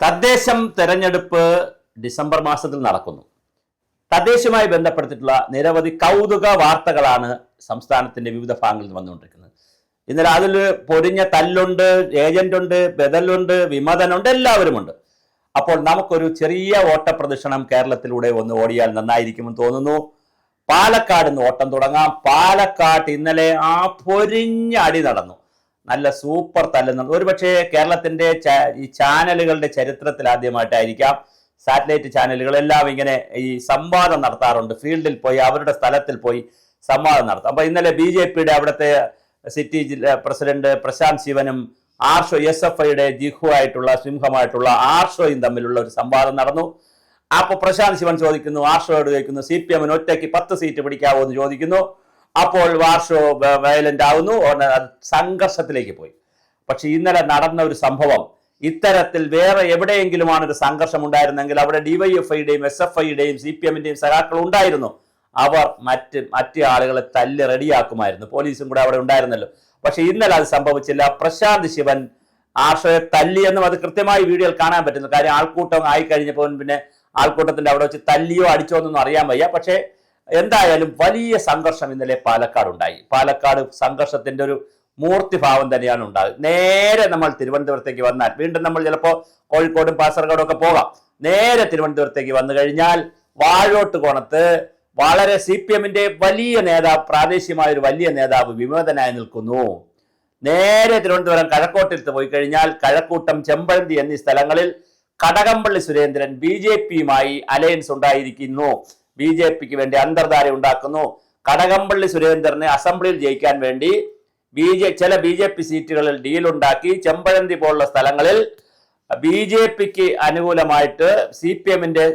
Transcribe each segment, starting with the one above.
തദ്ദേശം തെരഞ്ഞെടുപ്പ് ഡിസംബർ മാസത്തിൽ നടക്കുന്നു. തദ്ദേശവുമായി ബന്ധപ്പെടുത്തിയിട്ടുള്ള നിരവധി കൗതുക വാർത്തകളാണ് സംസ്ഥാനത്തിന്റെ വിവിധ ഭാഗങ്ങളിൽ നിന്ന് വന്നുകൊണ്ടിരിക്കുന്നത്. ഇന്നലെ അതിൽ പൊരിഞ്ഞ തല്ലുണ്ട് ഏജന്റുണ്ട് ബദലുണ്ട് വിമതനുണ്ട് എല്ലാവരുമുണ്ട്. അപ്പോൾ നമുക്കൊരു ചെറിയ ഓട്ടപ്രദക്ഷിണം കേരളത്തിലൂടെ ഒന്ന് ഓടിയാൽ നന്നായിരിക്കുമെന്ന് തോന്നുന്നു. പാലക്കാട് നിന്ന് ഓട്ടം തുടങ്ങാം. പാലക്കാട്ട് ഇന്നലെ ആ പൊരിഞ്ഞ അടി നടന്നു. നല്ല സൂപ്പർ തല്ലുന്നുണ്ട് ഒരുപക്ഷെ കേരളത്തിന്റെ ഈ ചാനലുകളുടെ ചരിത്രത്തിൽ ആദ്യമായിട്ടായിരിക്കാം. സാറ്റലൈറ്റ് ചാനലുകളെല്ലാം ഇങ്ങനെ ഈ സംവാദം നടത്താറുണ്ട്. ഫീൽഡിൽ പോയി അവരുടെ സ്ഥലത്തിൽ പോയി സംവാദം നടത്തും. അപ്പൊ ഇന്നലെ ബി ജെ പിയുടെ അവിടുത്തെ സിറ്റി ജില്ലാ പ്രസിഡന്റ് പ്രശാന്ത് ശിവനും ആർഷോ എസ് എഫ് ഐയുടെ ജിഹു ആയിട്ടുള്ള സിംഹമായിട്ടുള്ള ആർഷോയും തമ്മിലുള്ള ഒരു സംവാദം നടന്നു. അപ്പോൾ പ്രശാന്ത് ശിവൻ ചോദിക്കുന്നു ആർഷോയോട് ചോദിക്കുന്നു സി പി എമ്മിന് ഒറ്റയ്ക്ക് പത്ത് സീറ്റ് പിടിക്കാവോ എന്ന് ചോദിക്കുന്നു. അപ്പോൾ വാർഷോ വയലന്റ് ആവുന്നു സംഘർഷത്തിലേക്ക് പോയി. പക്ഷെ ഇന്നലെ നടന്ന ഒരു സംഭവം ഇത്തരത്തിൽ വേറെ എവിടെയെങ്കിലുമാണ് ഒരു സംഘർഷം ഉണ്ടായിരുന്നെങ്കിൽ അവിടെ ഡിവൈഎഫ്ഐയുടെയും എസ് എഫ് ഐയുടെയും സി പി എമ്മിന്റെയും സഖാക്കൾ ഉണ്ടായിരുന്നു. അവർ മറ്റ് മറ്റു ആളുകളെ തല്ല് റെഡിയാക്കുമായിരുന്നു. പോലീസും കൂടെ അവിടെ ഉണ്ടായിരുന്നല്ലോ. പക്ഷെ ഇന്നലെ അത് സംഭവിച്ചില്ല. പ്രശാന്ത് ശിവൻ ആർഷയെ തല്ലി എന്നും അത് കൃത്യമായി വീഡിയോയിൽ കാണാൻ പറ്റുന്നു. കാര്യം ആൾക്കൂട്ടം ആയി കഴിഞ്ഞപ്പോൾ പിന്നെ ആൾക്കൂട്ടത്തിന്റെ അവിടെ വെച്ച് തല്ലിയോ അടിച്ചോ എന്നൊന്നും അറിയാൻ വയ്യ. പക്ഷേ എന്തായാലും വലിയ സംഘർഷം ഇന്നലെ പാലക്കാട് ഉണ്ടായി പാലക്കാട് സംഘർഷത്തിന്റെ ഒരു മൂർത്തിഭാവം തന്നെയാണ് ഉണ്ടാകുന്നത് നേരെ നമ്മൾ തിരുവനന്തപുരത്തേക്ക് വന്നാൽ വീണ്ടും നമ്മൾ ചിലപ്പോൾ കോഴിക്കോടും കാസർഗോഡും ഒക്കെ പോകാം. നേരെ തിരുവനന്തപുരത്തേക്ക് വന്നു കഴിഞ്ഞാൽ വാഴോട്ട് കോണത്ത് വളരെ സി പി എമ്മിന്റെ വലിയ നേതാവ് പ്രാദേശികമായ ഒരു വലിയ നേതാവ് വിമതനായി നിൽക്കുന്നു. നേരെ തിരുവനന്തപുരം കഴക്കൂട്ടത്ത് പോയി കഴിഞ്ഞാൽ കഴക്കൂട്ടം ചെമ്പഴന്തി എന്നീ സ്ഥലങ്ങളിൽ കടകംപള്ളി സുരേന്ദ്രൻ ബി ജെ പിയുമായി അലയൻസ് ഉണ്ടായിരിക്കുന്നു. ബി ജെ പിക്ക് വേണ്ടി അന്തർധാര ഉണ്ടാക്കുന്നു. കടകംപള്ളി സുരേന്ദ്രനെ അസംബ്ലിയിൽ ജയിക്കാൻ വേണ്ടി ബി ജെ ചില ബി ജെ പി സീറ്റുകളിൽ ഡീലുണ്ടാക്കി ചെമ്പഴന്തി പോലുള്ള സ്ഥലങ്ങളിൽ ബി ജെ പിക്ക് അനുകൂലമായിട്ട് സി പി എമ്മിന്റെ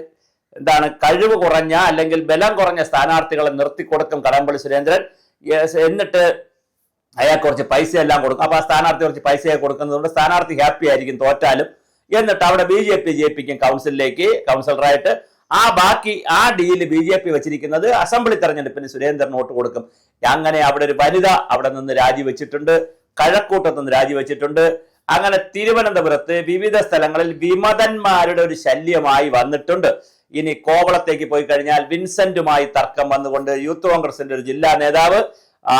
എന്താണ് കഴിവ് കുറഞ്ഞ അല്ലെങ്കിൽ ബലം കുറഞ്ഞ സ്ഥാനാർത്ഥികളെ നിർത്തിക്കൊടുക്കും കടകംപള്ളി സുരേന്ദ്രൻ. എന്നിട്ട് അയാൾ കുറച്ച് പൈസ എല്ലാം കൊടുക്കും. അപ്പൊ ആ സ്ഥാനാർത്ഥി കുറച്ച് പൈസയൊക്കെ കൊടുക്കുന്നതുകൊണ്ട് സ്ഥാനാർത്ഥി ഹാപ്പി ആയിരിക്കും തോറ്റാലും. എന്നിട്ട് അവിടെ ബി ജെ പി ജയിപ്പിക്കും കൗൺസിലിലേക്ക്. കൗൺസിലറായിട്ട് ആ ബാക്കി ആ ഡീൽ ബി ജെ പി വെച്ചിരിക്കുന്നത് അസംബ്ലി തെരഞ്ഞെടുപ്പിന് സുരേന്ദ്രൻ വോട്ട് കൊടുക്കും. അങ്ങനെ അവിടെ ഒരു വനിത അവിടെ നിന്ന് രാജിവെച്ചിട്ടുണ്ട്. കഴക്കൂട്ടത്ത് നിന്ന് രാജിവെച്ചിട്ടുണ്ട്. അങ്ങനെ തിരുവനന്തപുരത്ത് വിവിധ സ്ഥലങ്ങളിൽ വിമതന്മാരുടെ ഒരു ശല്യമായി വന്നിട്ടുണ്ട്. ഇനി കോവളത്തേക്ക് പോയി കഴിഞ്ഞാൽ വിൻസെന്റുമായി തർക്കം വന്നുകൊണ്ട് യൂത്ത് കോൺഗ്രസിന്റെ ഒരു ജില്ലാ നേതാവ്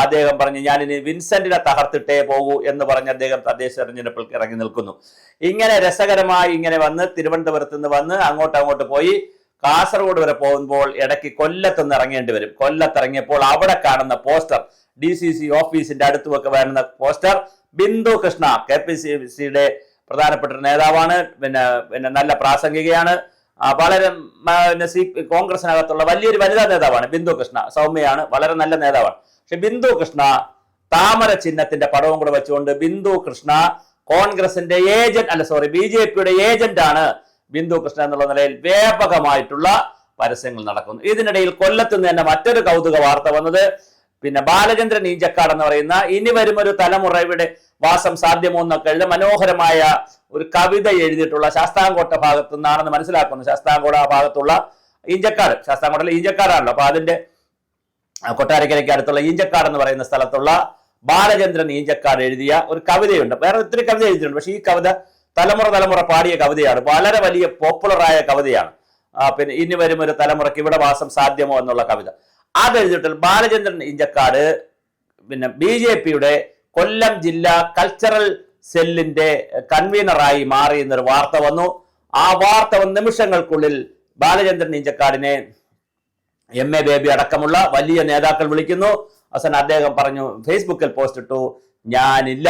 അദ്ദേഹം പറഞ്ഞു ഞാൻ ഇനി വിൻസെന്റിനെ തകർത്തിട്ടേ പോകൂ എന്ന് പറഞ്ഞ് അദ്ദേഹം തദ്ദേശ തെരഞ്ഞെടുപ്പിൽ ഇറങ്ങി നിൽക്കുന്നു. ഇങ്ങനെ രസകരമായി ഇങ്ങനെ വന്ന് തിരുവനന്തപുരത്ത് നിന്ന് വന്ന് അങ്ങോട്ട് അങ്ങോട്ട് പോയി. കാസർഗോഡ് വരെ പോകുമ്പോൾ ഇടയ്ക്ക് കൊല്ലത്തുനിന്ന് ഇറങ്ങേണ്ടി വരും. കൊല്ലത്തിറങ്ങിയപ്പോൾ അവിടെ കാണുന്ന പോസ്റ്റർ ഡി സി സി ഓഫീസിന്റെ അടുത്തുമൊക്കെ വരുന്ന poster Bindu Krishna K P C സിയുടെ പ്രധാനപ്പെട്ട നേതാവാണ്. പിന്നെ പിന്നെ നല്ല പ്രാസംഗികയാണ്. വളരെ പിന്നെ സി കോൺഗ്രസിനകത്തുള്ള വലിയൊരു വനിതാ നേതാവാണ് ബിന്ദു കൃഷ്ണ. സൗമ്യയാണ് വളരെ നല്ല നേതാവാണ്. പക്ഷെ ബിന്ദു കൃഷ്ണ താമര ചിഹ്നത്തിന്റെ പടവും കൂടെ വെച്ചുകൊണ്ട് ബിന്ദു കൃഷ്ണ കോൺഗ്രസിന്റെ ഏജന്റ് അല്ല സോറി ബി ജെ പിയുടെ ഏജന്റ് ആണ് ബിന്ദു കൃഷ്ണ എന്നുള്ള നിലയിൽ വ്യാപകമായിട്ടുള്ള പരസ്യങ്ങൾ നടക്കുന്നു. ഇതിനിടയിൽ കൊല്ലത്ത് നിന്ന് തന്നെ മറ്റൊരു കൗതുക വാർത്ത വന്നത് പിന്നെ ബാലചന്ദ്രൻ ഈഞ്ചക്കാട് എന്ന് പറയുന്ന ഇനി വരും ഒരു തലമുറയുടെ വാസം സാധ്യമോ എന്നൊക്കെ എഴുതി മനോഹരമായ ഒരു കവിത എഴുതിയിട്ടുള്ള ശാസ്താംകോട്ട ഭാഗത്തു നിന്നാണെന്ന് മനസ്സിലാക്കുന്നു. ശാസ്താംകോട്ട ഭാഗത്തുള്ള ഈഞ്ചക്കാട്. ശാസ്താംകോട്ടയിലെ ഈഞ്ചക്കാടാണല്ലോ. അപ്പൊ അതിന്റെ കൊട്ടാരക്കരയ്ക്ക് അടുത്തുള്ള ഈഞ്ചക്കാട് എന്ന് പറയുന്ന സ്ഥലത്തുള്ള ബാലചന്ദ്രൻ ഈഞ്ചക്കാട് എഴുതിയ ഒരു കവിതയുണ്ട്. വേറെ ഒത്തിരി കവിത എഴുതിയിട്ടുണ്ട്. പക്ഷെ ഈ കവിത തലമുറ തലമുറ പാടിയ കവിതയാണ്. വളരെ വലിയ പോപ്പുലറായ കവിതയാണ്. പിന്നെ ഇനി വരും ഒരു തലമുറയ്ക്ക് ഇവിടെ വാസം സാധ്യമോ എന്നുള്ള കവിത. അത് എഴുതിയിട്ടുണ്ട് ബാലചന്ദ്രൻ ഇഞ്ചക്കാട് പിന്നെ ബി ജെ പിയുടെ കൊല്ലം ജില്ലാ കൾച്ചറൽ സെല്ലിന്റെ കൺവീനറായി മാറി എന്നൊരു വാർത്ത വന്നു. ആ വാർത്ത വന്ന നിമിഷങ്ങൾക്കുള്ളിൽ ബാലചന്ദ്രൻ ഇഞ്ചക്കാടിനെ എം എ ബേബി അടക്കമുള്ള വലിയ നേതാക്കൾ വിളിക്കുന്നു. അസൻ അദ്ദേഹം പറഞ്ഞു ഫേസ്ബുക്കിൽ പോസ്റ്റ് ഇട്ടു ഞാനില്ല.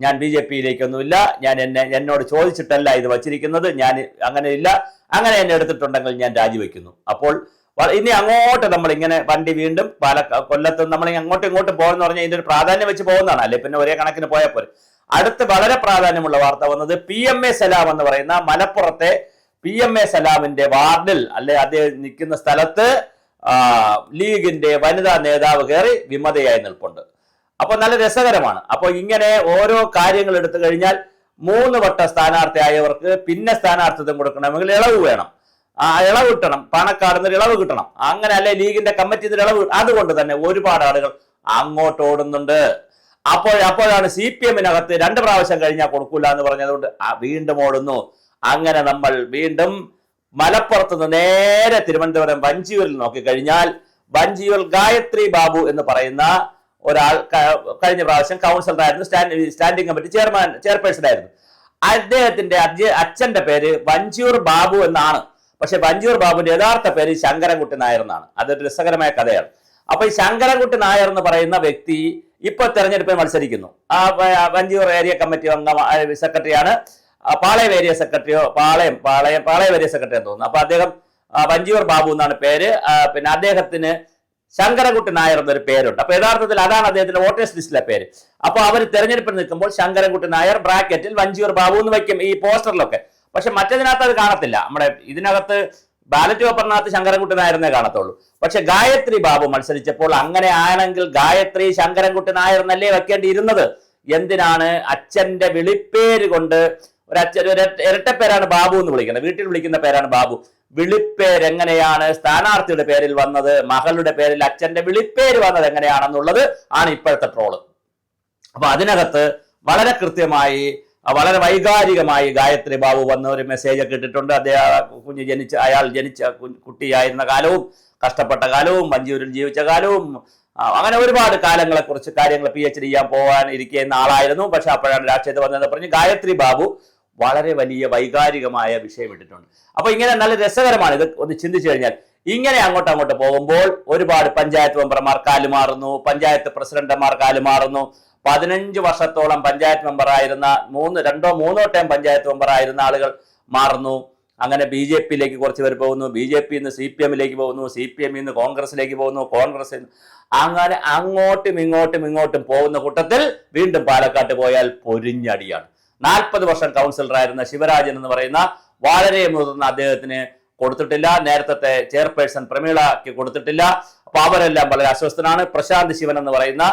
ഞാൻ ബി ജെ പിയിലേക്കൊന്നുമില്ല. ഞാൻ എന്നെ എന്നോട് ചോദിച്ചിട്ടല്ല ഇത് വച്ചിരിക്കുന്നത്. ഞാൻ അങ്ങനെ ഇല്ല അങ്ങനെ എന്നെ എടുത്തിട്ടുണ്ടെങ്കിൽ ഞാൻ രാജിവെക്കുന്നു. അപ്പോൾ ഇനി അങ്ങോട്ട് നമ്മൾ ഇങ്ങനെ വണ്ടി വീണ്ടും പല കൊല്ലത്ത് നമ്മൾ അങ്ങോട്ടും ഇങ്ങോട്ടും പോകുന്ന പറഞ്ഞാൽ ഇതിന്റെ ഒരു പ്രാധാന്യം വെച്ച് പോകുന്നതാണ്. അല്ലെ? പിന്നെ ഒരേ കണക്കിന് പോയാൽ പോരെ. അടുത്ത് വളരെ പ്രാധാന്യമുള്ള വാർത്ത വന്നത് പി എം എ സലാം എന്ന് പറയുന്ന മലപ്പുറത്തെ പി എം എ സലാമിന്റെ വാർഡിൽ അല്ലെ അദ്ദേഹം നിൽക്കുന്ന സ്ഥലത്ത് ലീഗിന്റെ വനിതാ നേതാവ് കയറി വിമതയായി നിൽപ്പുണ്ട്. അപ്പൊ നല്ല രസകരമാണ്. അപ്പോൾ ഇങ്ങനെ ഓരോ കാര്യങ്ങൾ എടുത്തു കഴിഞ്ഞാൽ മൂന്ന് വട്ട സ്ഥാനാർത്ഥിയായവർക്ക് പിന്നെ സ്ഥാനാർത്ഥിത്വം കൊടുക്കണമെങ്കിൽ ഇളവ് വേണം. ആ ഇളവ് കിട്ടണം. പാണക്കാട് നിന്ന് ഇളവ് കിട്ടണം. അങ്ങനെ അല്ലെ ലീഗിന്റെ കമ്മിറ്റി നിന്ന് ഇളവ് അതുകൊണ്ട് തന്നെ ഒരുപാട് ആളുകൾ അങ്ങോട്ട് ഓടുന്നുണ്ട്. അപ്പോൾ അപ്പോഴാണ് സി പി എമ്മിനകത്ത് രണ്ട് പ്രാവശ്യം കഴിഞ്ഞാൽ കൊടുക്കൂല എന്ന് പറഞ്ഞതുകൊണ്ട് വീണ്ടും ഓടുന്നു. അങ്ങനെ നമ്മൾ വീണ്ടും മലപ്പുറത്ത് നിന്ന് നേരെ തിരുവനന്തപുരം വഞ്ചിയൂരിൽ നോക്കിക്കഴിഞ്ഞാൽ വഞ്ചിയൂർ ഗായത്രി ബാബു എന്ന് പറയുന്ന ഒരാൾ കഴിഞ്ഞ പ്രാവശ്യം കൗൺസിലറായിരുന്നു stand standing committee chairman chairperson ആയിരുന്നു അദ്ദേഹത്തിന്റെ അച്ഛന്റെ പേര് വഞ്ചിയൂർ ബാബു എന്നാണ്. പക്ഷെ വഞ്ചിയൂർ ബാബുവിന്റെ യഥാർത്ഥ പേര് ശങ്കരൻകുട്ടി നായർ എന്നാണ്. അതൊരു രസകരമായ കഥയാണ്. അപ്പൊ ഈ ശങ്കരൻകുട്ടി നായർ എന്ന് പറയുന്ന വ്യക്തി ഇപ്പൊ തെരഞ്ഞെടുപ്പിൽ മത്സരിക്കുന്നു. ആ വഞ്ചിയൂർ ഏരിയ കമ്മിറ്റി അംഗം സെക്രട്ടറിയാണ്. പാളയം ഏരിയ സെക്രട്ടറിയോ പാളയം പാളയം പാളയം ഏരിയ സെക്രട്ടറി എന്ന് തോന്നുന്നു. അപ്പൊ അദ്ദേഹം വഞ്ചിയൂർ ബാബു എന്നാണ് പേര്. പിന്നെ അദ്ദേഹത്തിന് ശങ്കരൻകുട്ടി നായർ എന്നൊരു പേരുണ്ട്. അപ്പൊ യഥാർത്ഥത്തിൽ അതാണ് അദ്ദേഹത്തിന്റെ വോട്ടേഴ്സ് ലിസ്റ്റിലെ പേര്. അപ്പൊ അവർ തെരഞ്ഞെടുപ്പിൽ നിൽക്കുമ്പോൾ ശങ്കരൻകുട്ടി നായർ ബ്രാക്കറ്റിൽ വഞ്ചിയൂർ ബാബു എന്ന് വയ്ക്കും ഈ പോസ്റ്ററിലൊക്കെ. പക്ഷെ മറ്റതിനകത്ത് അത് കാണത്തില്ല. നമ്മുടെ ഇതിനകത്ത് ബാലറ്റ് പേപ്പറിനകത്ത് ശങ്കരൻകുട്ടി നായരെന്നേ കാണത്തുള്ളൂ. പക്ഷെ ഗായത്രി ബാബു മത്സരിച്ചപ്പോൾ അങ്ങനെ ആണെങ്കിൽ ഗായത്രി ശങ്കരൻകുട്ടി നായർ എന്നല്ലേ വെക്കേണ്ടിയിരുന്നത്? എന്തിനാണ് അച്ഛന്റെ വിളിപ്പേര് കൊണ്ട് ഒരു അച്ഛൻ ഒരു ഇരട്ട- ഇരട്ടപ്പേരാണ് ബാബു എന്ന് വിളിക്കുന്നത്. വീട്ടിൽ വിളിക്കുന്ന പേരാണ് ബാബു. വിളിപ്പേര് എങ്ങനെയാണ് സ്ഥാനാർത്ഥിയുടെ പേരിൽ വന്നത് മകളുടെ പേരിൽ അച്ഛന്റെ വിളിപ്പേര് വന്നത് എങ്ങനെയാണെന്നുള്ളത് ആണ് ഇപ്പോഴത്തെ ട്രോൾ. അപ്പൊ അതിനകത്ത് വളരെ കൃത്യമായി വളരെ വൈകാരികമായി ഗായത്രി ബാബു വന്ന ഒരു മെസ്സേജ് ഒക്കെ ഇട്ടിട്ടുണ്ട്. അദ്ദേഹം കുഞ്ഞ് ജനിച്ച അയാൾ ജനിച്ച കുട്ടിയായിരുന്ന കാലവും കഷ്ടപ്പെട്ട കാലവും മഞ്ചൂരിൽ ജീവിച്ച കാലവും അങ്ങനെ ഒരുപാട് കാലങ്ങളെക്കുറിച്ച് കാര്യങ്ങൾ പി എച്ച് ഡി ചെയ്യാൻ പോകാൻ ഇരിക്കുന്ന ആളായിരുന്നു. പക്ഷെ അപ്പോഴാണ് രാഷ്ട്രീയത്തിൽ വന്നതെന്ന് പറഞ്ഞ് ഗായത്രി ബാബു വളരെ വലിയ വൈകാരികമായ വിഷയം ഇട്ടിട്ടുണ്ട്. അപ്പൊ ഇങ്ങനെ നല്ല രസകരമാണ്. ഇത് ഒന്ന് ചിന്തിച്ചു കഴിഞ്ഞാൽ ഇങ്ങനെ അങ്ങോട്ട് അങ്ങോട്ട് പോകുമ്പോൾ ഒരുപാട് പഞ്ചായത്ത് മെമ്പർമാർ കാലുമാറുന്നു പഞ്ചായത്ത് പ്രസിഡന്റുമാർ കാലുമാറുന്നു പതിനഞ്ച് വർഷത്തോളം പഞ്ചായത്ത് മെമ്പറായിരുന്ന മൂന്ന് രണ്ടോ മൂന്നോ ടൈം പഞ്ചായത്ത് മെമ്പറായിരുന്ന ആളുകൾ മാറുന്നു. അങ്ങനെ ബി ജെ പിയിലേക്ക് കുറച്ച് പേർ പോകുന്നു. ബി ജെ പി നിന്ന് സി പി എമ്മിലേക്ക് പോകുന്നു. സി പി എമ്മിൽ നിന്ന് കോൺഗ്രസിലേക്ക് പോകുന്നു. കോൺഗ്രസ് അങ്ങനെ അങ്ങോട്ടും ഇങ്ങോട്ടും ഇങ്ങോട്ടും പോകുന്ന കൂട്ടത്തിൽ വീണ്ടും പാലക്കാട്ട് പോയാൽ പൊരിഞ്ഞടിയാണ്. നാൽപ്പത് വർഷം കൗൺസിലറായിരുന്ന ശിവരാജൻ എന്ന് പറയുന്ന വളരെ മുതിർന്ന അദ്ദേഹത്തിന് കൊടുത്തിട്ടില്ല. നേരത്തെ ചെയർപേഴ്സൺ പ്രമീളയ്ക്ക് കൊടുത്തിട്ടില്ല. അപ്പൊ അവരെല്ലാം വളരെ അസ്വസ്ഥനാണ്. പ്രശാന്ത് ശിവൻ എന്ന് പറയുന്ന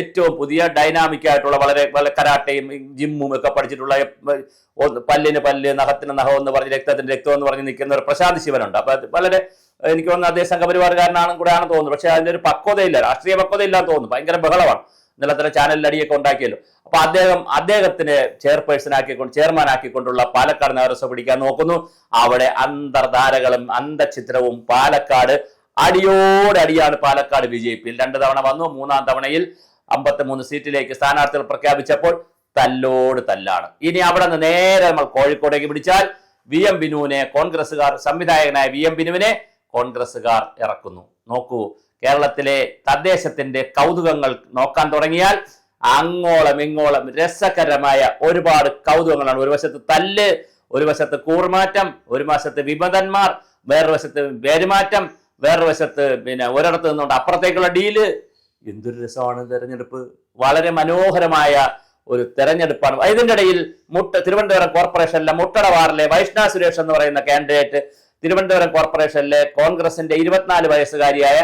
ഏറ്റവും പുതിയ ഡൈനാമിക് ആയിട്ടുള്ള വളരെ വളരെ കരാട്ടയും ജിമ്മും ഒക്കെ പഠിച്ചിട്ടുള്ള പല്ലിന് പല്ല് നഖത്തിന് നഖം എന്ന് പറഞ്ഞ് രക്തത്തിന് രക്തം എന്ന് പറഞ്ഞ് നിൽക്കുന്ന ഒരു പ്രശാന്ത് ശിവനുണ്ട്. അപ്പൊ വളരെ എനിക്ക് തോന്നുന്നു അദ്ദേഹം സംഘപരിവാറുകാരനാണെന്ന് കൂടെയാണ് തോന്നുന്നത് പക്ഷെ അതിന്റെ ഒരു പക്വതയില്ല രാഷ്ട്രീയ പക്വതയില്ലാന്ന് തോന്നുന്നു. ഭയങ്കര ബഹളമാണ്. ഇന്നലെ തന്നെ ചാനലിൽ അടിയൊക്കെ ഉണ്ടാക്കിയല്ലോ. അപ്പൊ അദ്ദേഹം അദ്ദേഹത്തിന് ചെയർപേഴ്സൺ ആക്കിക്കൊണ്ട് ചെയർമാൻ ആക്കിക്കൊണ്ടുള്ള പാലക്കാട് നഗരസഭ പിടിക്കാൻ നോക്കുന്നു. അവിടെ അന്തർധാരകളും അന്തചിത്രവും പാലക്കാട് അടിയോടടിയാണ് പാലക്കാട് ബി ജെ പിയിൽ. രണ്ടു തവണ വന്നു മൂന്നാം തവണയിൽ അമ്പത്തിമൂന്ന് സീറ്റിലേക്ക് സ്ഥാനാർത്ഥികൾ പ്രഖ്യാപിച്ചപ്പോൾ തല്ലോട് തല്ലാണ്. ഇനി അവിടെ നിന്ന് നേരെ നമ്മൾ കോഴിക്കോടേക്ക് പിടിച്ചാൽ വി എം ബിനുവിനെ കോൺഗ്രസുകാർ സംവിധായകനായ വി എം ബിനുവിനെ കോൺഗ്രസുകാർ ഇറക്കുന്നു. നോക്കൂ കേരളത്തിലെ തദ്ദേശത്തിന്റെ കൗതുകങ്ങൾ നോക്കാൻ തുടങ്ങിയാൽ അങ്ങോളം ഇങ്ങോളം രസകരമായ ഒരുപാട് കൗതുകങ്ങളാണ്. ഒരു വശത്ത് തല്ല് ഒരു വശത്ത് കൂർമാറ്റം ഒരു വശത്ത് വിമതന്മാർ വേറൊരു വശത്ത് പേരുമാറ്റം വേറൊരു വശത്ത് പിന്നെ ഒരിടത്ത് നിന്നുകൊണ്ട് അപ്പുറത്തേക്കുള്ള ഡീൽ. എന്തൊരു രസമാണ് തെരഞ്ഞെടുപ്പ്. വളരെ മനോഹരമായ ഒരു തെരഞ്ഞെടുപ്പാണ്. ഇതിന്റെ ഇടയിൽ മുട്ട തിരുവനന്തപുരം കോർപ്പറേഷനിലെ മുട്ടട വാറിലെ വൈഷ്ണവ സുരേഷ് എന്ന് പറയുന്ന കാൻഡിഡേറ്റ് തിരുവനന്തപുരം കോർപ്പറേഷനിലെ കോൺഗ്രസിന്റെ ഇരുപത്തിനാല് വയസ്സുകാരിയായ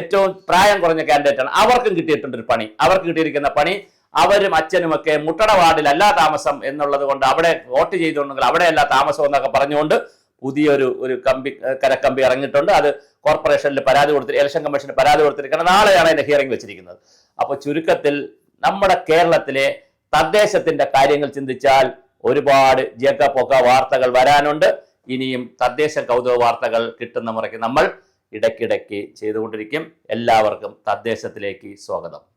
ഏറ്റവും പ്രായം കുറഞ്ഞ കാൻഡിഡേറ്റ് ആണ്. അവർക്കും കിട്ടിയിട്ടുണ്ട് ഒരു പണി. അവർക്ക് കിട്ടിയിരിക്കുന്ന പണി അവരും അച്ഛനുമൊക്കെ മുട്ടട വാർഡിലല്ല താമസം എന്നുള്ളത് കൊണ്ട് അവിടെ വോട്ട് ചെയ്തുകൊണ്ടെങ്കിൽ അവിടെയല്ല താമസം എന്നൊക്കെ പറഞ്ഞുകൊണ്ട് പുതിയൊരു ഒരു കമ്പി കരക്കമ്പി ഇറങ്ങിയിട്ടുണ്ട്. അത് കോർപ്പറേഷനിൽ പരാതി കൊടുത്തി ഇലക്ഷൻ കമ്മീഷന് പരാതി കൊടുത്തിരിക്കണം നാളെയാണ് അതിന്റെ ഹിയറിംഗ് വെച്ചിരിക്കുന്നത്. അപ്പോൾ ചുരുക്കത്തിൽ നമ്മുടെ കേരളത്തിലെ തദ്ദേശത്തിന്റെ കാര്യങ്ങൾ ചിന്തിച്ചാൽ ഒരുപാട് ജേക്കപ്പൊക്ക വാർത്തകൾ വരാനുണ്ട്. ഇനിയും തദ്ദേശ കൗതുക വാർത്തകൾ കിട്ടുന്ന മുറയ്ക്ക് നമ്മൾ ഇടയ്ക്കിടയ്ക്ക് ചെയ്തുകൊണ്ടിരിക്കും. എല്ലാവർക്കും തദ്ദേശത്തിലേക്ക് സ്വാഗതം.